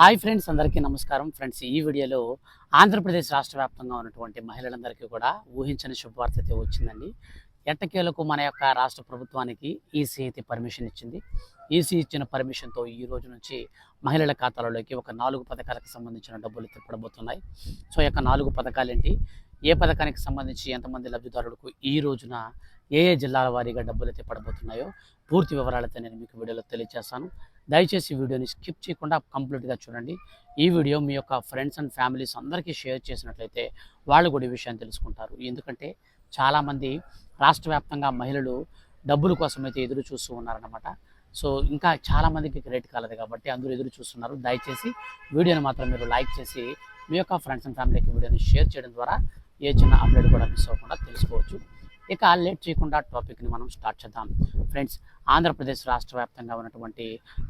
Hi friends అందరికీ నమస్కారం. Friends ఈ వీడియోలో ఆంధ్రప్రదేశ్ రాష్ట్ర వ్యాప్తంగా ఉన్నటువంటి మహిళలందరికీ కూడా ఊహించని శుభవార్త అయితే వచ్చిందండి. ఎట్టకేలకు మన యొక్క రాష్ట్ర ప్రభుత్వానికి ఈసీ అయితే పర్మిషన్ ఇచ్చింది. ఈసీ ఇచ్చిన పర్మిషన్తో ఈ రోజు నుంచి మహిళల ఖాతాలలోకి ఒక నాలుగు పథకాలకు సంబంధించిన డబ్బులు అయితే పడబోతున్నాయి. సో ఈ యొక్క నాలుగు పథకాలు ఏంటి ఏ పథకానికి సంబంధించి ఎంతమంది లబ్ధిదారులకు ఈ రోజున ఏ ఏ జిల్లాల వారీగా డబ్బులు అయితే పడబోతున్నాయో పూర్తి వివరాలతో నేను మీకు వీడియోలో తెలియజేస్తాను. దయచేసి వీడియోని స్కిప్ చేయకుండా కంప్లీట్గా చూడండి. ఈ వీడియో మీ యొక్క ఫ్రెండ్స్ అండ్ ఫ్యామిలీస్ అందరికీ షేర్ చేసినట్లయితే వాళ్ళు కూడా ఈ విషయాన్ని తెలుసుకుంటారు. ఎందుకంటే చాలామంది రాష్ట్ర వ్యాప్తంగా మహిళలు డబ్బుల కోసం అయితే ఎదురు చూస్తూ ఉన్నారన్నమాట. సో ఇంకా చాలామందికి క్రెడిట్ కాలేదు కాబట్టి అందరూ ఎదురు చూస్తున్నారు. దయచేసి వీడియోని మాత్రం మీరు లైక్ చేసి మీ యొక్క ఫ్రెండ్స్ అండ్ ఫ్యామిలీకి వీడియోని షేర్ చేయడం ద్వారా ఏ చిన్న అప్డేట్ కూడా మిస్ అవ్వకుండా తెలుసుకోవచ్చు. ఇక లేట్ చేయకుండా టాపిక్ని మనం స్టార్ట్ చేద్దాం. ఫ్రెండ్స్ ఆంధ్రప్రదేశ్ రాష్ట్ర వ్యాప్తంగా ఉన్నటువంటి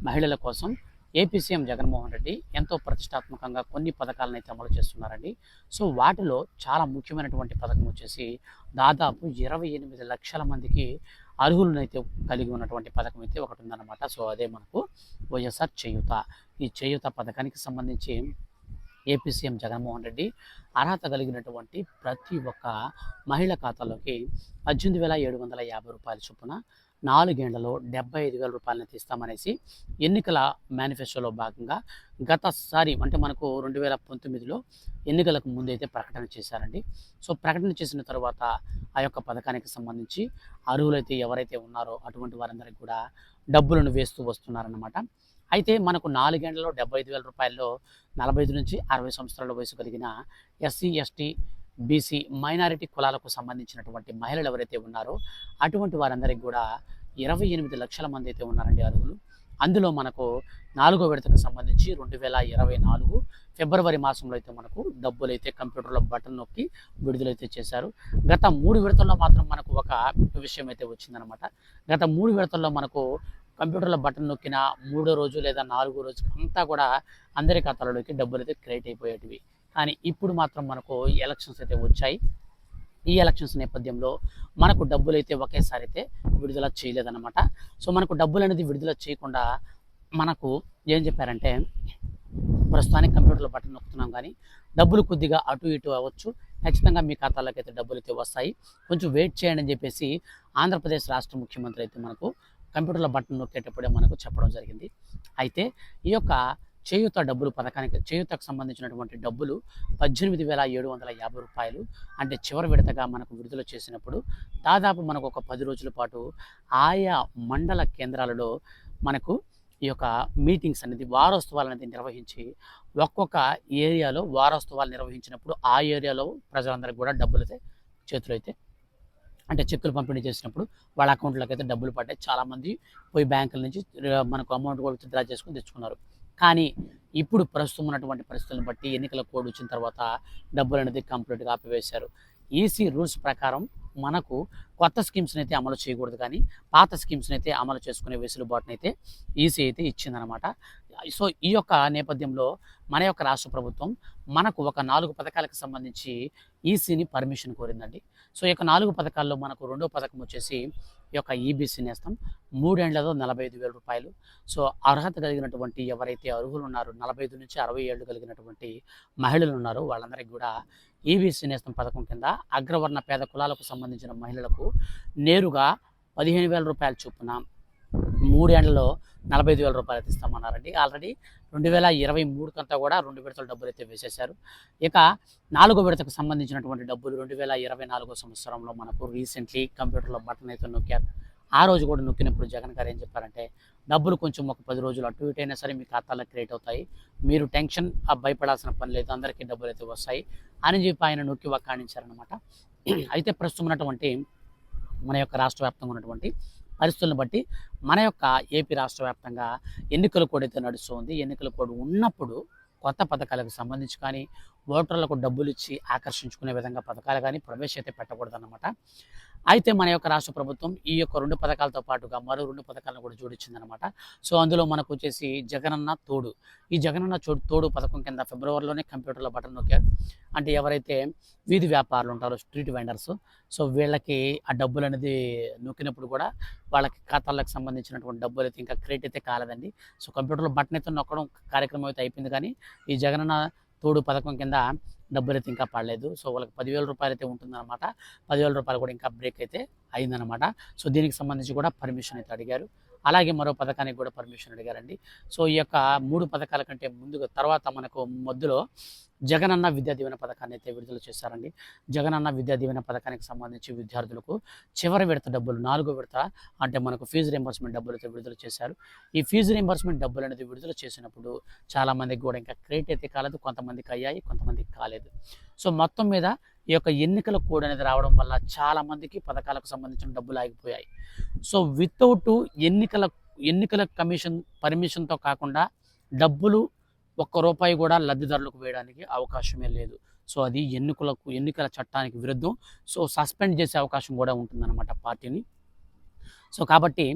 మహిళల కోసం ఏపీ సీఎం జగన్మోహన్ రెడ్డి ఎంతో ప్రతిష్టాత్మకంగా కొన్ని పథకాలను అయితే అమలు చేస్తున్నారండి. సో వాటిలో చాలా ముఖ్యమైనటువంటి పథకం వచ్చేసి దాదాపు ఇరవై ఎనిమిది లక్షల మందికి అర్హులనైతే కలిగి ఉన్నటువంటి పథకం అయితే ఒకటి ఉందన్నమాట. సో అదే మనకు వైఎస్ఆర్ చేయూత. ఈ చేయూత పథకానికి సంబంధించి ఏపీ సీఎం జగన్మోహన్ రెడ్డి అర్హత కలిగినటువంటి ప్రతి ఒక్క మహిళ ఖాతాలోకి పద్దెనిమిది వేల ఏడు వందల యాభై రూపాయల చొప్పున నాలుగేళ్ళలో డెబ్బై ఐదు వేల రూపాయలను తీస్తామనేసి ఎన్నికల మేనిఫెస్టోలో భాగంగా గతసారి అంటే మనకు రెండు వేల పంతొమ్మిదిలో ఎన్నికలకు ముందైతే ప్రకటన చేశారండి. సో ప్రకటన చేసిన తర్వాత ఆ యొక్క పథకానికి సంబంధించి అర్హులైతే ఎవరైతే ఉన్నారో అటువంటి వారందరికీ కూడా డబ్బులను వేస్తూ వస్తున్నారన్నమాట. అయితే మనకు నాలుగేండ్లలో డెబ్బై ఐదు వేల రూపాయల్లో నలభై ఐదు నుంచి అరవై సంవత్సరాల వయసు కలిగిన ఎస్సీ ఎస్టీ బీసీ మైనారిటీ కులాలకు సంబంధించినటువంటి మహిళలు ఎవరైతే ఉన్నారో అటువంటి వారందరికీ కూడా ఇరవై ఎనిమిది లక్షల మంది అయితే ఉన్నారండి అర్హులు. అందులో మనకు నాలుగో విడతకు సంబంధించి రెండు వేల ఇరవై నాలుగు ఫిబ్రవరి మాసంలో అయితే మనకు డబ్బులు అయితే కంప్యూటర్లో బటన్ నొక్కి విడుదలైతే చేశారు. గత మూడు విడతల్లో మాత్రం మనకు ఒక విషయం అయితే వచ్చిందనమాట గత మూడు విడతల్లో మనకు కంప్యూటర్లో బటన్ నొక్కిన మూడో రోజు లేదా నాలుగో రోజు అంతా కూడా అందరి ఖాతాలలోకి డబ్బులు అయితే క్రియేట్ అయిపోయేటివి. కానీ ఇప్పుడు మాత్రం మనకు ఎలక్షన్స్ అయితే వచ్చాయి. ఈ ఎలక్షన్స్ నేపథ్యంలో మనకు డబ్బులు అయితే ఒకేసారి అయితే విడుదల చేయలేదన్నమాట. సో మనకు డబ్బులు అనేది విడుదల చేయకుండా మనకు ఏం చెప్పారంటే ప్రస్తుతానికి కంప్యూటర్లో బటన్ నొక్కుతున్నాం కానీ డబ్బులు కొద్దిగా అటు ఇటు అవ్వచ్చు. ఖచ్చితంగా మీ ఖాతాలోకి అయితే డబ్బులు అయితే వస్తాయి. కొంచెం వెయిట్ చేయండి అని చెప్పేసి ఆంధ్రప్రదేశ్ రాష్ట్ర ముఖ్యమంత్రి అయితే మనకు కంప్యూటర్లో బటన్ నొక్కేటప్పుడే మనకు చెప్పడం జరిగింది. అయితే ఈ యొక్క చేయూత డబ్బులు పథకానికి చేయూతకు సంబంధించినటువంటి డబ్బులు పద్దెనిమిది వేల ఏడు వందల యాభై రూపాయలు అంటే చివరి విడతగా మనకు విడుదల చేసినప్పుడు దాదాపు మనకు ఒక పది రోజుల పాటు ఆయా మండల కేంద్రాలలో మనకు ఈ యొక్క మీటింగ్స్ అనేది వారోత్సవాలు అనేది నిర్వహించి ఒక్కొక్క ఏరియాలో వారోత్సవాలు నిర్వహించినప్పుడు ఆ ఏరియాలో ప్రజలందరికీ కూడా డబ్బులు అయితే చేతులు అయితే అంటే చెక్కులు పంపిణీ చేసినప్పుడు వాళ్ళ అకౌంట్లోకి అయితే డబ్బులు పడ్డాయి. చాలామంది పోయి బ్యాంకుల నుంచి మనకు అమౌంట్ కూడా విత్డ్రా చేసుకుని తెచ్చుకున్నారు. కానీ ఇప్పుడు ప్రస్తుతం ఉన్నటువంటి పరిస్థితులను బట్టి ఎన్నికల కోడ్ వచ్చిన తర్వాత డబ్బులు అనేది కంప్లీట్గా ఆపివేశారు. ఈసీ రూల్స్ ప్రకారం మనకు కొత్త స్కీమ్స్ని అయితే అమలు చేయకూడదు కానీ పాత స్కీమ్స్ని అయితే అమలు చేసుకునే వెసులుబాటునైతే ఈసీ అయితే ఇచ్చిందనమాట సో ఈ యొక్క నేపథ్యంలో మన యొక్క రాష్ట్ర ప్రభుత్వం మనకు ఒక నాలుగు పథకాలకు సంబంధించి ఈసీని పర్మిషన్ కోరిందండి. సో ఈ యొక్క నాలుగు పథకాల్లో మనకు రెండో పథకం వచ్చేసి ఈ యొక్క ఈబీసీ నేస్తం. మూడేళ్ళలో నలభై ఐదు వేల రూపాయలు. సో అర్హత కలిగినటువంటి ఎవరైతే అర్హులు ఉన్నారో నలభై ఐదు నుంచి అరవై ఏళ్ళు కలిగినటువంటి మహిళలు ఉన్నారో వాళ్ళందరికీ కూడా ఈబీసీ నేస్తం పథకం కింద అగ్రవర్ణ పేద కులాలకు సంబంధించిన మహిళలకు నేరుగా పదిహేను వేల రూపాయల చొప్పున మూడేళ్ళలో నలభై ఐదు వేల రూపాయలు అయితే ఇస్తామన్నారండి. ఆల్రెడీ రెండు వేల ఇరవై మూడు కంతా కూడా రెండు విడతల డబ్బులు అయితే వేసేశారు. ఇక నాలుగో విడతకు సంబంధించినటువంటి డబ్బులు రెండు వేల ఇరవై నాలుగో సంవత్సరంలో మనకు రీసెంట్లీ కంప్యూటర్లో బటన్ అయితే నొక్కారు. ఆ రోజు కూడా నొక్కినప్పుడు జగన్ గారు ఏం చెప్పారంటే డబ్బులు కొంచెం ఒక పది రోజులు అటు ఇటు అయినా సరే మీ ఖాతాలో క్రియేట్ అవుతాయి. మీరు టెన్షన్ ఆ భయపడాల్సిన పని లేదు. అందరికీ డబ్బులు అయితే వస్తాయి. అని చెప్పి ఆయన నొక్కి వక్కాణించారనమాట అయితే ప్రస్తుతం ఉన్నటువంటి మన యొక్క రాష్ట్ర వ్యాప్తంగా ఉన్నటువంటి పరిస్థితులను బట్టి మన యొక్క ఏపీ రాష్ట్ర వ్యాప్తంగా ఎన్నికల కోడ్ అయితే నడుస్తుంది. ఎన్నికల కోడ్ ఉన్నప్పుడు కొత్త పథకాలకు సంబంధించి కానీ ఓటర్లకు డబ్బులు ఇచ్చి ఆకర్షించుకునే విధంగా పథకాలు కానీ ప్రవేశైతే పెట్టకూడదన్నమాట. అయితే మన యొక్క రాష్ట్ర ప్రభుత్వం ఈ యొక్క రెండు పథకాలతో పాటుగా మరో రెండు పథకాలను కూడా జోడించిందనమాట సో అందులో మనకు వచ్చేసి జగనన్న తోడు. ఈ జగనన్న చోడు తోడు పథకం కింద ఫిబ్రవరిలోనే కంప్యూటర్లో బటన్ నొక్కారు. అంటే ఎవరైతే వీధి వ్యాపారులు ఉంటారో స్ట్రీట్ వెండర్స్ సో వీళ్ళకి ఆ డబ్బులు అనేది నొక్కినప్పుడు కూడా వాళ్ళకి ఖాతాలకు సంబంధించినటువంటి డబ్బులు అయితే ఇంకా క్రెడిట్ అయితే కాలేదండి. సో కంప్యూటర్లో బటన్ అయితే నొక్కడం కార్యక్రమం అయితే అయిపోయింది కానీ ఈ జగనన్న తోడు పథకం కింద డబ్బులు అయితే ఇంకా పడలేదు. సో వాళ్ళకి పదివేల రూపాయలు అయితే ఉంటుందన్నమాట. పదివేల రూపాయలు కూడా ఇంకా బ్రేక్ అయితే అయిందనమాట సో దీనికి సంబంధించి కూడా పర్మిషన్ అయితే అడిగారు. అలాగే మరో పథకానికి కూడా పర్మిషన్ అడిగారండి. సో ఈ యొక్క మూడు పథకాల కంటే ముందుగా తర్వాత మనకు మధ్యలో జగనన్న విద్యా దీవెన పథకాన్ని అయితే విడుదల చేశారండి. జగనన్న విద్యా దీవెన పథకానికి సంబంధించి విద్యార్థులకు చివరి విడత డబ్బులు నాలుగో విడత అంటే మనకు ఫీజు రింబర్స్మెంట్ డబ్బులు అయితే విడుదల చేశారు. ఈ ఫీజు రింబర్స్మెంట్ డబ్బులు అనేది విడుదల చేసినప్పుడు చాలామందికి కూడా ఇంకా క్రెడిట్ అయితే కాలేదు కొంతమందికి అయ్యాయి కొంతమందికి కాలేదు. సో మొత్తం మీద ఈ యొక్క ఎన్నికల కోడ్ అనేది రావడం వల్ల చాలా మందికి పథకాలకు సంబంధించిన డబ్బులు ఆగిపోయాయి. సో వితౌట్ ఎన్నికల ఎన్నికల కమిషన్ పర్మిషన్తో కాకుండా డబ్బులు ఒక్క రూపాయి కూడా లబ్ధిదారులకు వేయడానికి అవకాశమే లేదు. సో అది ఎన్నికలకు ఎన్నికల చట్టానికి విరుద్ధం. సో సస్పెండ్ చేసే అవకాశం కూడా ఉంటుందన్నమాట పార్టీని. సో కాబట్టి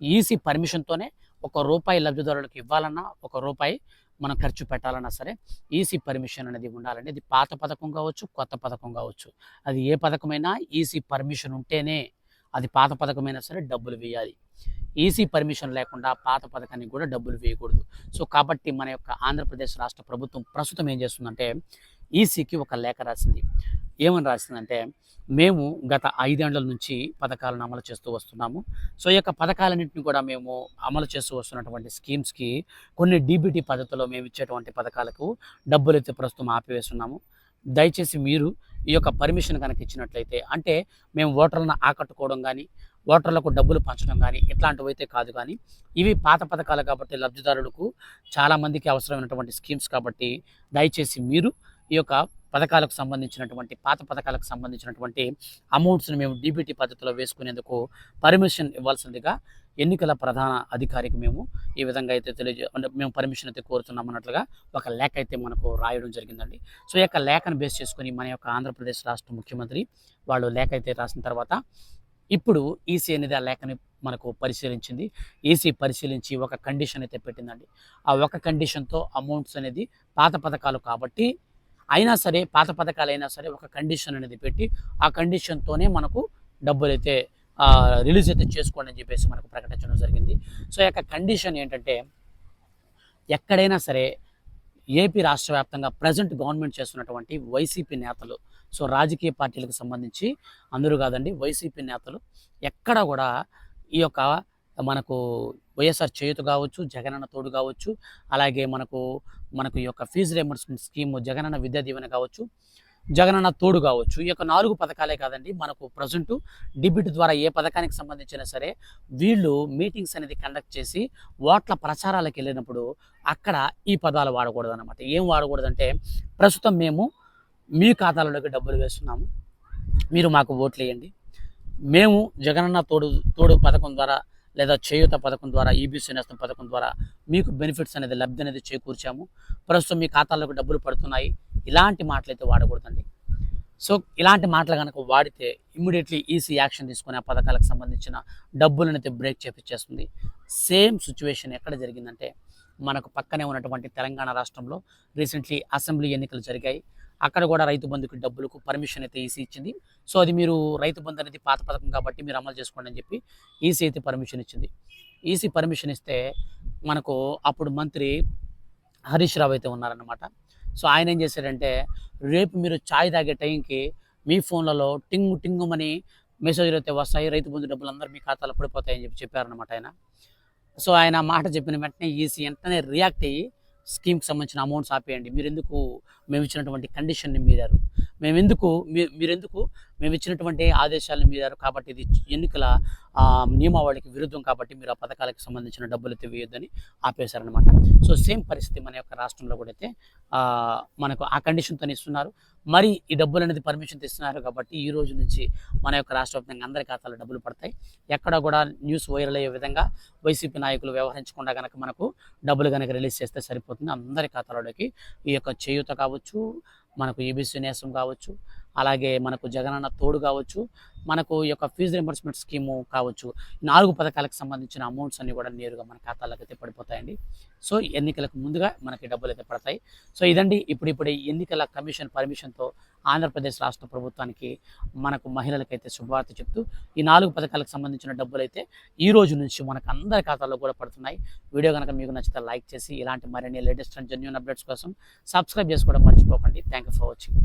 ఈసీ పర్మిషన్తోనే ఒక రూపాయి లబ్ధిదారులకు ఇవ్వాలన్నా ఒక రూపాయి మనం ఖర్చు పెట్టాలన్నా సరే ఈసీ పర్మిషన్ అనేది ఉండాలండి. అది పాత పథకం కావచ్చు కొత్త పథకం కావచ్చు. అది ఏ పథకమైనా ఈసీ పర్మిషన్ ఉంటేనే అది పాత పథకమైనా సరే డబ్బులు వేయాలి. ఈసీ పర్మిషన్ లేకుండా పాత పథకానికి కూడా డబ్బులు వేయకూడదు. సో కాబట్టి మన యొక్క ఆంధ్రప్రదేశ్ రాష్ట్ర ప్రభుత్వం ప్రస్తుతం ఏం చేస్తుందంటే ఈసీకి ఒక లేఖ రాసింది. ఏమని రాసిందంటే మేము గత ఐదేళ్ళ నుంచి పథకాలను అమలు చేస్తూ వస్తున్నాము. సో ఈ యొక్క పథకాలన్నింటినీ కూడా మేము అమలు చేస్తూ వస్తున్నటువంటి స్కీమ్స్కి కొన్ని డీబీటీ పద్ధతిలో మేము ఇచ్చేటువంటి పథకాలకు డబ్బులు అయితే ప్రస్తుతం ఆపివేస్తున్నాము. దయచేసి మీరు ఈ యొక్క పర్మిషన్ కనుక ఇచ్చినట్లయితే అంటే మేము ఓటర్లను ఆకట్టుకోవడం కానీ ఓటర్లకు డబ్బులు పంచడం కానీ ఇట్లాంటివి అయితే కాదు కానీ ఇవి పాత పథకాలు కాబట్టి లబ్ధిదారులకు చాలామందికి అవసరమైనటువంటి స్కీమ్స్ కాబట్టి దయచేసి మీరు ఈ యొక్క పథకాలకు సంబంధించినటువంటి పాత పథకాలకు సంబంధించినటువంటి అమౌంట్స్ని మేము డీబీటీ పద్ధతిలో వేసుకునేందుకు పర్మిషన్ ఇవ్వాల్సిందిగా ఎన్నికల ప్రధాన అధికారికి మేము ఈ విధంగా అయితే తెలియజే మేము పర్మిషన్ అయితే కోరుతున్నాం అన్నట్లుగా ఒక లేఖ అయితే మనకు రాయడం జరిగిందండి. సో ఈ యొక్క లేఖను బేస్ చేసుకొని మన యొక్క ఆంధ్రప్రదేశ్ రాష్ట్ర ముఖ్యమంత్రి వాళ్ళు లేఖ అయితే రాసిన తర్వాత ఇప్పుడు ఈసీ అనేది ఆ లేఖని మనకు పరిశీలించింది. ఈసీ పరిశీలించి ఒక కండిషన్ అయితే పెట్టిందండి. ఆ ఒక కండిషన్తో అమౌంట్స్ అనేది పాత పథకాలు కాబట్టి అయినా సరే పాత పథకాలు అయినా సరే ఒక కండిషన్ అనేది పెట్టి ఆ కండిషన్తోనే మనకు డబ్బులు అయితే రిలీజ్ అయితే చేసుకోండి అని చెప్పేసి మనకు ప్రకటించడం జరిగింది. సో యొక్క కండిషన్ ఏంటంటే ఎక్కడైనా సరే ఏపీ రాష్ట్ర వ్యాప్తంగా ప్రజెంట్ గవర్నమెంట్ చేస్తున్నటువంటి వైసీపీ నేతలు సో రాజకీయ పార్టీలకు సంబంధించి అందరూ కాదండి వైసీపీ నేతలు ఎక్కడ కూడా ఈ యొక్క మనకు వైఎస్ఆర్ చేయుత కావచ్చు జగనన్న తోడు కావచ్చు అలాగే మనకు మనకు ఈ యొక్క fee reimbursement scheme Jagananna Vidya Deevena కావచ్చు జగనన్న తోడు కావచ్చు ఈ యొక్క నాలుగు పథకాలే కాదండి మనకు ప్రజెంట్ డిబిట్ ద్వారా ఏ పథకానికి సంబంధించినా సరే వీళ్ళు మీటింగ్స్ అనేది కండక్ట్ చేసి ఓట్ల ప్రచారాలకు వెళ్ళినప్పుడు అక్కడ ఈ పదాలు వాడకూడదు అనమాట ఏం వాడకూడదంటే ప్రస్తుతం మేము మీ ఖాతాలలోకి డబ్బులు వేస్తున్నాము మీరు మాకు ఓట్లు వేయండి మేము జగనన్న తోడు తోడు పథకం ద్వారా లేదా చేయూత పథకం ద్వారా ఈబీసీ నేస్తం పథకం ద్వారా మీకు బెనిఫిట్స్ అనేది లబ్ధి అనేది చేకూర్చాము. ప్రస్తుతం మీ ఖాతాలోకి డబ్బులు పడుతున్నాయి. ఇలాంటి మాటలైతే వాడకూడదండి. సో ఇలాంటి మాటలు కనుక వాడితే ఇమ్మీడియట్లీ ఈసీ యాక్షన్ తీసుకుని ఆ పథకాలకు సంబంధించిన డబ్బులను అయితే బ్రేక్ చేపించేస్తుంది సేమ్ సిచ్యువేషన్ ఎక్కడ జరిగిందంటే మనకు పక్కనే ఉన్నటువంటి తెలంగాణ రాష్ట్రంలో రీసెంట్లీ అసెంబ్లీ ఎన్నికలు జరిగాయి. అక్కడ కూడా రైతు బంధుకి డబ్బులకు పర్మిషన్ అయితే ఈసీ ఇచ్చింది. సో అది మీరు రైతు బంధు అనేది పాత పథకం కాబట్టి మీరు అమలు చేసుకోండి అని చెప్పి ఈసీ అయితే పర్మిషన్ ఇచ్చింది. ఈసీ పర్మిషన్ ఇస్తే మనకు అప్పుడు మంత్రి హరీష్ రావు అయితే ఉన్నారన్నమాట. సో ఆయన ఏం చేశాడంటే రేపు మీరు ఛాయ్ తాగే టైంకి మీ ఫోన్లలో టింగు టింగుమని మెసేజ్లు అయితే వస్తాయి. రైతు బంధు డబ్బులు అందరూ మీ ఖాతాలో పడిపోతాయని చెప్పి చెప్పారనమాట ఆయన. సో ఆయన మాట చెప్పిన వెంటనే ఈసీ వెంటనే రియాక్ట్ అయ్యి స్కీమ్కి సంబంధించిన అమౌంట్స్ ఆపేయండి. మీరెందుకు మేము ఇచ్చినటువంటి కండిషన్ని మీరారు. మేము ఎందుకు మీ- మీరెందుకు మేము ఇచ్చినటువంటి ఆదేశాలను మీరారు కాబట్టి ఇది ఎన్నికల నియమావళికి విరుద్ధం కాబట్టి మీరు ఆ పథకాలకు సంబంధించిన డబ్బులు తెవేయొద్దని ఆపేశారనమాట సో సేమ్ పరిస్థితి మన యొక్క రాష్ట్రంలో కూడా అయితే మనకు ఆ కండిషన్తో ఇస్తున్నారు. మరి ఈ డబ్బులు అనేది పర్మిషన్ ఇస్తున్నారు కాబట్టి ఈ రోజు నుంచి మన యొక్క రాష్ట్ర వ్యాప్తంగా అందరి ఖాతాలో డబ్బులు పడతాయి. ఎక్కడ కూడా న్యూస్ వైరల్ అయ్యే విధంగా వైసీపీ నాయకులు వ్యవహరించకుండా కనుక మనకు డబ్బులు కనుక రిలీజ్ చేస్తే సరిపోతుంది. అందరి ఖాతాలోకి ఈ యొక్క చేయూత కావచ్చు మనకు ఈబీసీ నేసం కావచ్చు అలాగే మనకు జగనన్న తోడు కావచ్చు మనకు ఈ యొక్క ఫీజు రింబర్స్మెంట్ స్కీము కావచ్చు. నాలుగు పథకాలకు సంబంధించిన అమౌంట్స్ అన్నీ కూడా నేరుగా మన ఖాతాలకు అయితే పడిపోతాయండి. సో ఎన్నికలకు ముందుగా మనకి డబ్బులు అయితే పడతాయి. సో ఇదండి ఇప్పుడు ఇప్పుడు ఈ ఎన్నికల కమిషన్ పర్మిషన్తో ఆంధ్రప్రదేశ్ రాష్ట్ర ప్రభుత్వానికి మనకు మహిళలకైతే శుభవార్త చెప్తూ ఈ నాలుగు పథకాలకు సంబంధించిన డబ్బులు అయితే ఈ రోజు నుంచి మనకు అందరి ఖాతాల్లో కూడా పడుతున్నాయి. వీడియో కనుక మీకు నచ్చితే లైక్ చేసి ఇలాంటి మరిన్ని లేటెస్ట్ అండ్ జెన్యున్ అప్డేట్స్ కోసం సబ్స్క్రైబ్ చేసుకోవడం మర్చిపోకండి. Thank you for watching